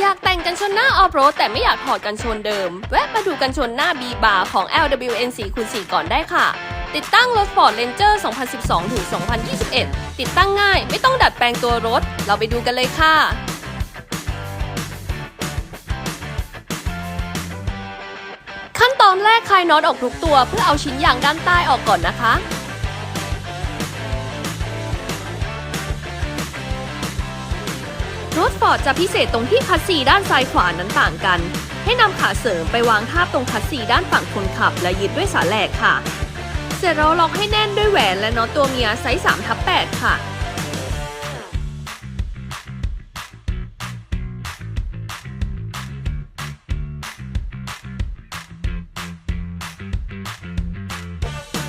อยากแต่งกันชนหน้าออฟโรดแต่ไม่อยากถอดกันชนเดิม แวะมาดูกันชนหน้า B bar ของ LWN 4คูณ4ก่อนได้ค่ะ ติดตั้งรถ Ford Ranger 2012 ถึง 2021 ติดตั้งง่ายไม่ต้องดัดแปลงตัวรถ เราไปดูกันเลยค่ะขั้นตอนแรกคลายน็อตออกทุกตัวเพื่อเอาชิ้นยางด้านใต้ออกก่อนนะคะ รถฟอร์ดจะพิเศษตรงที่คัสซีด้านซ้ายขวานั้นต่างกัน ให้นำขาเสริมไปวางทาบตรงคัสซีด้านฝั่งคนขับ และยึดด้วยสาแหลกค่ะ เสร็จแล้วล็อกให้แน่นด้วยแหวนและน็อตตัวเมียไซส์3ทับ8ค่ะ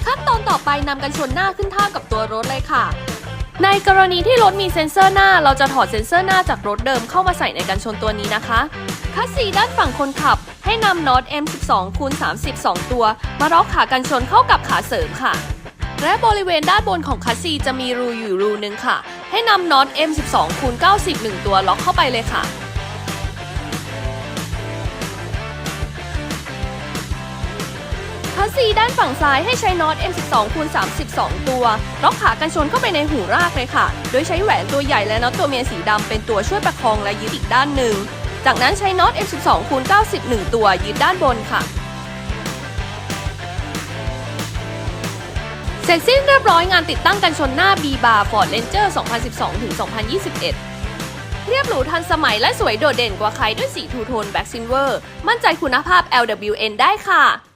ขั้นตอนต่อไปนำกันชนหน้าขึ้นท่ากับตัวรถเลยค่ะ ในกรณีที่รถมีเซ็นเซอร์หน้า เราจะถอดเซ็นเซอร์หน้าจากรถเดิมเข้ามาใส่ในกันชนตัวนี้นะคะคัสซีด้านฝั่งคนขับ ให้นำน็อต M12 คูณ32 ตัว มาล็อกขากันชนเข้ากับขาเสริมค่ะ และบริเวณด้านบนของคัสซีจะมีรูอยู่รูหนึ่งค่ะ ให้นำน็อต M12 คูณ91 ตัวล็อกเข้าไปเลยค่ะ คัสซีด้านฝั่งซ้ายให้ใช้น็อต M12 คูณ32 ตัวล็อกขากันชนเข้าไปในหูรากเลยค่ะ โดยใช้แหวนตัวใหญ่และน็อตตัวเมียสีดำเป็นตัวช่วยประคองและยึดอีกด้านหนึ่ง จากนั้นใช้น็อต M12 คูณ91 ตัวยึดด้านบนค่ะเสร็จสิ้นเรียบร้อยงานติดตั้งกันชนหน้า B bar Ford Ranger 2012ถึง2021เรียบหรูทันสมัยและสวยโดดเด่นกว่าใครด้วยสีทูโทนแบ็กซิลเวอร์ มั่นใจคุณภาพ LWN ได้ค่ะ